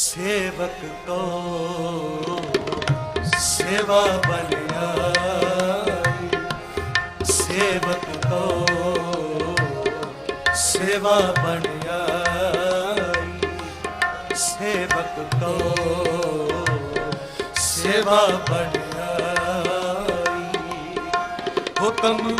ਸੇਵਕ ਕੋ ਸੇਵਾ ਬਨ ਸੇਵਕ ਕੋ ਸੇਵਾ ਬਨ ਸੇਵਕ ਕੋ ਸੇਵਾ ਬਨ ਹੁਕਮ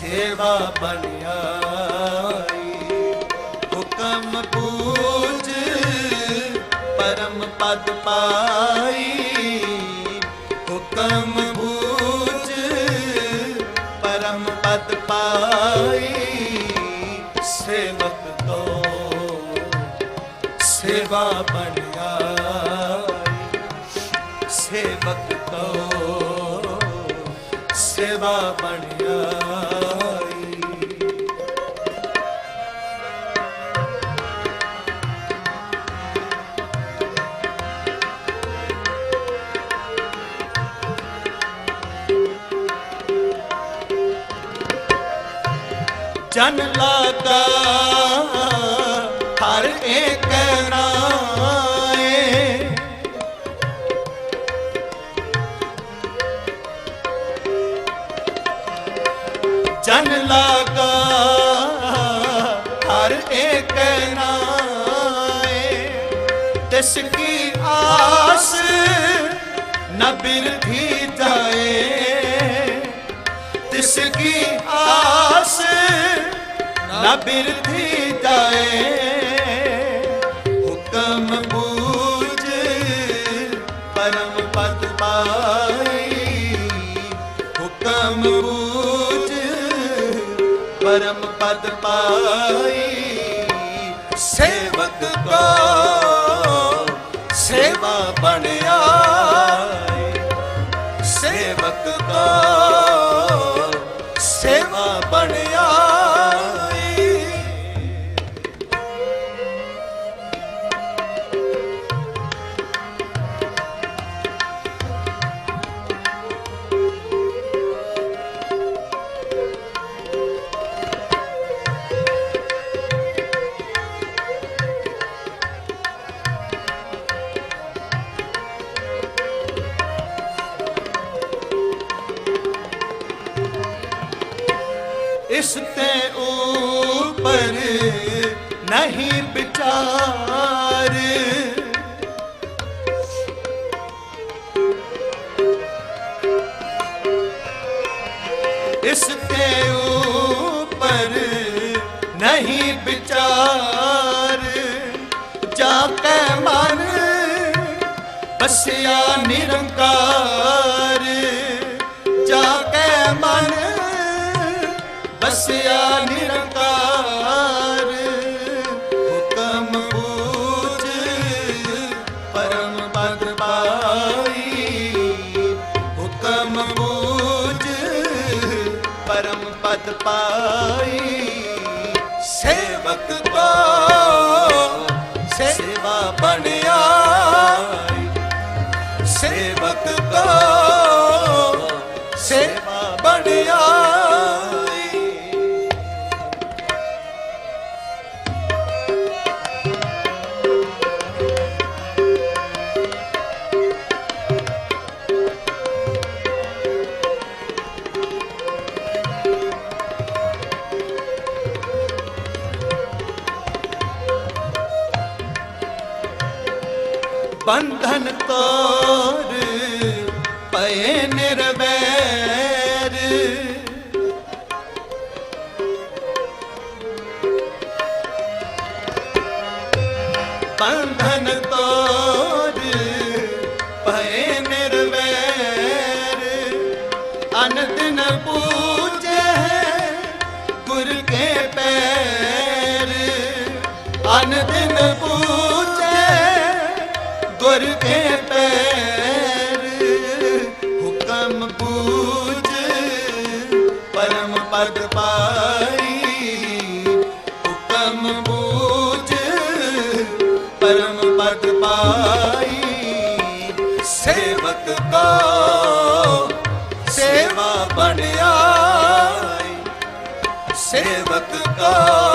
ਸੇਵਾ ਬਣ ਹੁਕਮ ਪੂਜ ਪਰਮ ਪਦ ਪਾਈ। ਹੁਕਮ ਪੂਜ ਪਰਮ ਪਦ ਪਾਈ। ਚਨ ਲਾਗਾ ਹਰ ਇੱਕ ਨਾਏ। ਜਨ ਲਾਗਾ ਹਰ ਇੱਕ ਨਾਏ। ਤਿਸ ਕੀ ਆਸ ਨ ਬਿਰਥੀ ਜਾਏ। ਤਿਸ ਕੀ ਆਸ ਨ ਬਿਰਥੀ ਜਾਏ, ਹੁਕਮ ਬੂਝ ਪਰਮ ਪਦ ਪਾਈ। ਹੁਕਮ ਬੂਝ ਪਰਮ ਪਦ ਪਾਈ। ਸੇਵਕ ਕੋ ਸੇਵਾ ਬਣ ਸੇਵਕ ਕੋ ਇਸ ਤੇ ਊਪਰ ਨਹੀਂ ਵਿਚਾਰ। ਇਸ ਤੇ ਊਪਰ ਨਹੀਂ ਵਿਚਾਰ। ਜਾ ਕੇ ਮਨ ਬਸਿਆ ਨਿਰੰਕਾਰ। ਬਸਿਆ ਨਿਰੰਕਾਰ। ਹੁਕਮ ਬੂਝ ਪਰਮ ਪਦ ਪਾਈ। ਹੁਕਮ ਬੂਝ ਪਰਮ ਪਦ ਪਾਈ। ਸੇਵਕ ਕੋ ਸੇਵਾ ਬਣ ਸੇਵਕ ਕੋ ਸੇਵਾ ਬੰਧਨ ਤੋਰ ਪਏ ਨਿਰਵੈਰ। ਬੰਧਨ ਤੋਰ ਪਏ ਨਿਰਵੈਰ। ਅਨ ਦਿਨ ਸੇਵਾ ਬਣ ਸੇਵਕ ਕਾ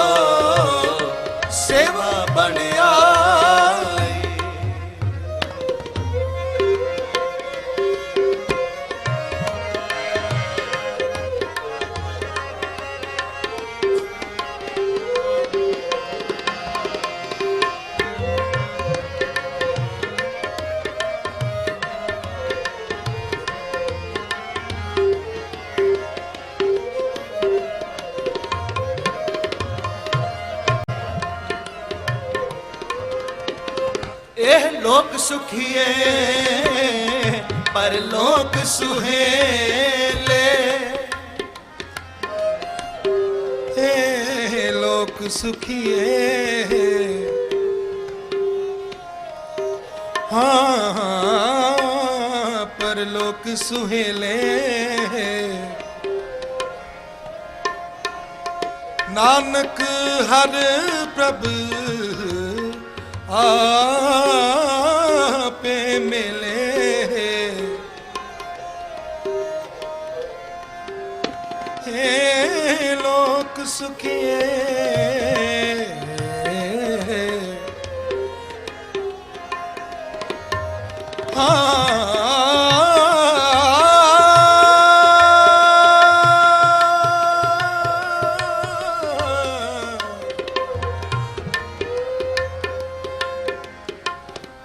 ਲੋਕ ਸੁਖੀਏ, ਪਰ ਲੋਕ ਸੁਹੇਲੇ। ਇਹ ਲੋਕ ਸੁਖੀਏ। ਹਾਂ, ਪਰ ਲੋਕ ਸੁਹੇਲੇ। ਨਾਨਕ ਹਰ ਪ੍ਰਭ ਆ ਸੁਖੀਏ। ਹਾਂ।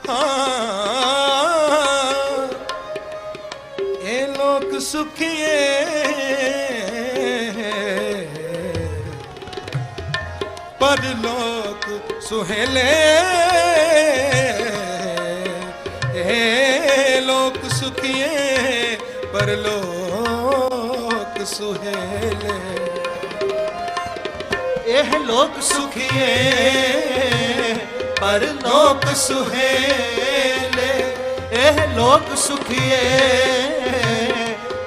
ਹਾਂ। ਇਹ ਲੋਕ ਸੁਖੀਏ। ਪਰ ਲੋਕ ਸੁਹੇਲੇ। ਇਹ ਲੋਕ ਸੁਖੀਏ, ਪਰ ਲੋਕ ਸੁਹੇਲੇ। ਇਹ ਲੋਕ ਸੁਖੀਏ, ਪਰ ਲੋਕ ਸੁਹੇਲੇ। ਇਹ ਲੋਕ ਸੁਖੀਏ,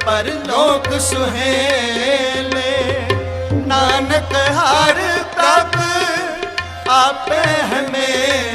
ਪਰ ਲੋਕ ਸੁਹੇਲੇ। ਨਾਨਕ ਹਰ ਪ੍ਰਭ ਆਪੇ ਹਮੇਲੇ